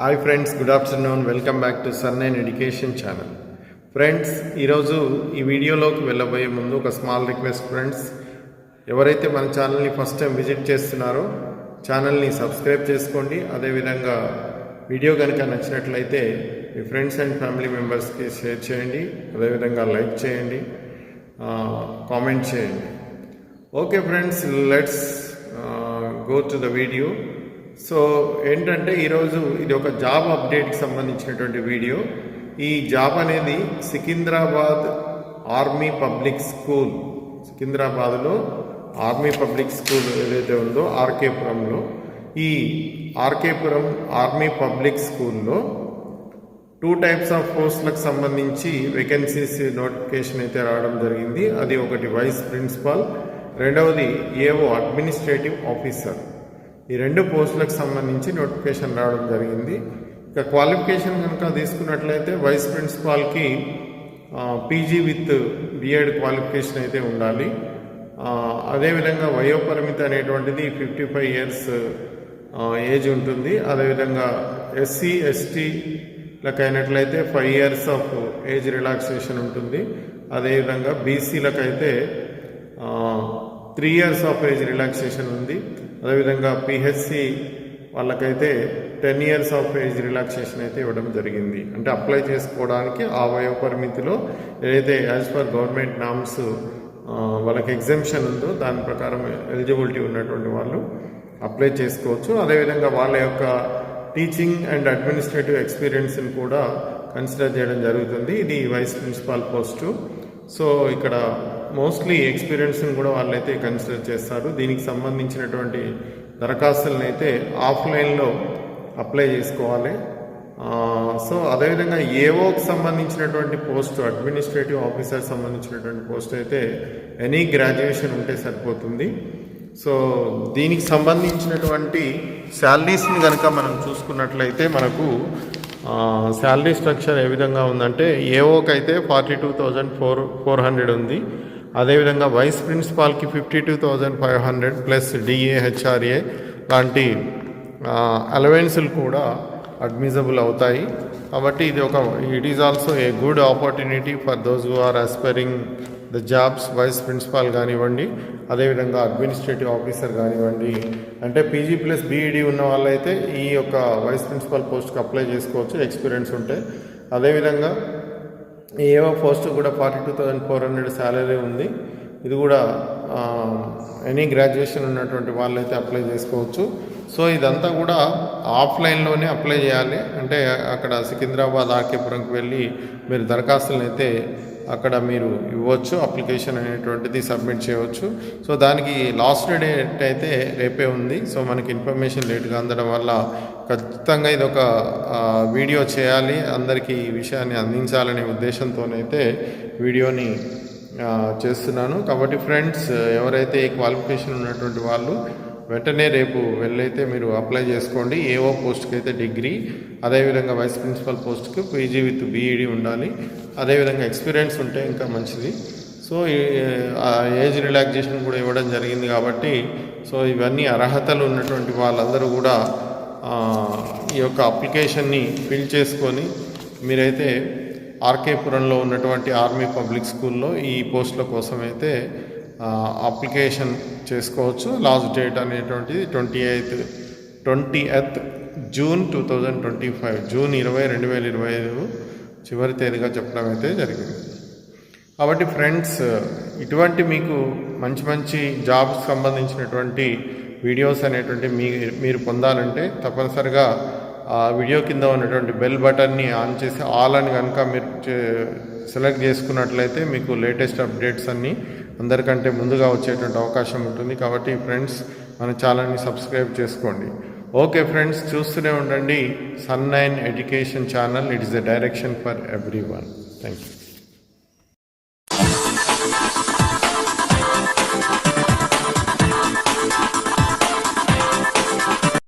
Hi friends good afternoon. Welcome back to Sun and education channel. Friends ఈరోజు ఈ వీడియోలోకి వెళ్ళబోయే ముందు ఒక స్మాల్ రిక్వెస్ట్ ఫ్రెండ్స్. ఎవరైతే మన ఛానల్ని ఫస్ట్ టైం విజిట్ చేస్తున్నారో ఛానల్ని సబ్స్క్రైబ్ చేసుకోండి. అదేవిధంగా వీడియో కనుక నచ్చినట్లయితే మీ ఫ్రెండ్స్ అండ్ ఫ్యామిలీ మెంబర్స్కి షేర్ చేయండి. అదేవిధంగా లైక్ చేయండి. కామెంట్ చేయండి. Okay friends let's go to the video. So ఏంటంటే ఈరోజు ఇది ఒక జాబ్ అప్డేట్కి సంబంధించినటువంటి వీడియో. ఈ జాబ్ అనేది సికింద్రాబాద్ ఆర్మీ పబ్లిక్ స్కూల్ సికింద్రాబాద్లో ఆర్మీ పబ్లిక్ స్కూల్ ఏదైతే ఉందో ఆర్కేపురంలో. ఈ ఆర్కేపురం ఆర్మీ పబ్లిక్ స్కూల్లో టూ టైప్స్ ఆఫ్ పోస్టులకు సంబంధించి వేకెన్సీస్ నోటిఫికేషన్ అయితే రావడం జరిగింది. అది ఒకటి వైస్ ప్రిన్సిపాల్ రెండవది ఏవో అడ్మినిస్ట్రేటివ్ ఆఫీసర్. ఈ రెండు పోస్టులకు సంబంధించి నోటిఫికేషన్ రావడం జరిగింది. ఇక క్వాలిఫికేషన్ కనుక తీసుకున్నట్లయితే వైస్ ప్రిన్సిపాల్కి పీజీ విత్ బిఎడ్ క్వాలిఫికేషన్ అయితే ఉండాలి. అదేవిధంగా వయోపరిమితి అనేటువంటిది ఫిఫ్టీ ఫైవ్ ఇయర్స్ ఏజ్ ఉంటుంది. అదేవిధంగా ఎస్సీ ఎస్టీలకు అయినట్లయితే five years of age relaxation ఉంటుంది. అదేవిధంగా బీసీలకు అయితే three years of age relaxation ఉంది. అదేవిధంగా పిహెచ్సి వాళ్ళకైతే ten years of age relaxation అయితే ఇవ్వడం జరిగింది. అంటే అప్లై చేసుకోవడానికి ఆ వయో పరిమితిలో ఏదైతే యాజ్ పర్ గవర్నమెంట్ నామ్స్ వాళ్ళకి ఎగ్జామ్షన్ ఉందో దాని ప్రకారం ఎలిజిబిలిటీ ఉన్నటువంటి వాళ్ళు అప్లై చేసుకోవచ్చు. అదేవిధంగా వాళ్ళ యొక్క టీచింగ్ అండ్ అడ్మినిస్ట్రేటివ్ ఎక్స్పీరియన్స్ని కూడా కన్సిడర్ చేయడం జరుగుతుంది. ఇది వైస్ ప్రిన్సిపాల్ పోస్టు సో ఇక్కడ మోస్ట్లీ ఎక్స్పీరియన్స్ని కూడా వాళ్ళైతే కన్సిడర్ చేస్తారు. దీనికి సంబంధించినటువంటి దరఖాస్తులను అయితే ఆఫ్లైన్లో అప్లై చేసుకోవాలి. సో అదేవిధంగా ఏఓకి సంబంధించినటువంటి పోస్ట్ అడ్మినిస్ట్రేటివ్ ఆఫీసర్ సంబంధించినటువంటి పోస్ట్ అయితే ఎనీ గ్రాడ్యుయేషన్ ఉంటే సరిపోతుంది. సో దీనికి సంబంధించినటువంటి శాలరీస్ని కనుక మనం చూసుకున్నట్లయితే మనకు శాలరీ స్ట్రక్చర్ ఏ విధంగా ఉందంటే ఏఓకి అయితే forty two thousand four four hundred ఉంది. అదేవిధంగా vice ప్రిన్సిపాల్కి fifty two thousand five hundred plus DA HRA లాంటి అలవెన్సులు కూడా అడ్మిజబుల్ అవుతాయి. కాబట్టి ఇది ఒక it is also a good opportunity for those who are aspiring the jobs vice principal కానివ్వండి అదేవిధంగా అడ్మినిస్ట్రేటివ్ ఆఫీసర్ కానివ్వండి. అంటే పీజీ ప్లస్ బీఈడి ఉన్న వాళ్ళైతే ఈ యొక్క వైస్ ప్రిన్సిపాల్ పోస్ట్కి అప్లై చేసుకోవచ్చు ఎక్స్పీరియన్స్ ఉంటే. అదేవిధంగా ఏవో పోస్ట్ కూడా forty two thousand four hundred salary ఉంది. ఇది కూడా ఎనీ గ్రాడ్యుయేషన్ ఉన్నటువంటి వాళ్ళైతే అప్లై చేసుకోవచ్చు. సో ఇదంతా కూడా ఆఫ్లైన్లోనే అప్లై చేయాలి. అంటే అక్కడ సికింద్రాబాద్ ఆర్కేపురంకి వెళ్ళి మీరు దరఖాస్తులను అయితే అక్కడ మీరు ఇవ్వచ్చు. అప్లికేషన్ అనేటువంటిది సబ్మిట్ చేయవచ్చు. సో దానికి లాస్ట్ డేట్ అయితే రేపే ఉంది. సో మనకి ఇన్ఫర్మేషన్ లేట్గా అందడం వల్ల ఖచ్చితంగా ఇది ఒక వీడియో చేయాలి. అందరికీ ఈ విషయాన్ని అందించాలనే ఉద్దేశంతోనైతే వీడియోని చేస్తున్నాను. కాబట్టి ఫ్రెండ్స్ ఎవరైతే ఈ క్వాలిఫికేషన్ ఉన్నటువంటి వాళ్ళు వెంటనే రేపు వెళ్ళైతే మీరు అప్లై చేసుకోండి. ఏఓ పోస్ట్కి అయితే డిగ్రీ అదేవిధంగా వైస్ ప్రిన్సిపల్ పోస్ట్కి పీజీ విత్ బీఈడి ఉండాలి. అదేవిధంగా ఎక్స్పీరియన్స్ ఉంటే ఇంకా మంచిది. సో ఈ- ఆ ఏజ్ రిలాక్సేషన్ కూడా ఇవ్వడం జరిగింది కాబట్టి సో ఇవన్నీ అర్హతలు ఉన్నటువంటి వాళ్ళందరూ కూడా ఈ యొక్క అప్లికేషన్ని ఫిల్ చేసుకొని మీరైతే ఆర్కేపురంలో ఉన్నటువంటి ఆర్మీ పబ్లిక్ స్కూల్లో ఈ పోస్టుల కోసం అయితే అప్లికేషన్ చేసుకోవచ్చు. లాస్ట్ డేట్ అనేటువంటిది twenty eighth twenty eighth June two thousand twenty five. June ఇరవై రెండు వేల ఇరవై ఐదు చివరి తేదీగా చెప్పడం అయితే జరిగింది. కాబట్టి ఫ్రెండ్స్ ఇటువంటి మీకు మంచి మంచి జాబ్స్ సంబంధించినటువంటి వీడియోస్ అనేటువంటి మీ మీరు పొందాలంటే తప్పనిసరిగా ఆ వీడియో కింద ఉన్నటువంటి బెల్ బటన్ని ఆన్ చేసి ఆల్ అని కనుక మీరు చే- సెలెక్ట్ చేసుకున్నట్లయితే మీకు లేటెస్ట్ అప్డేట్స్ అన్నీ అందరికంటే ముందుగా వచ్చేటువంటి అవకాశం ఉంటుంది. కాబట్టి ఫ్రెండ్స్ మన ఛానల్ని సబ్స్క్రైబ్ చేసుకోండి. ఓకే ఫ్రెండ్స్ చూస్తూనే ఉండండి. Sun Nine education channel it is the direction for everyone thank you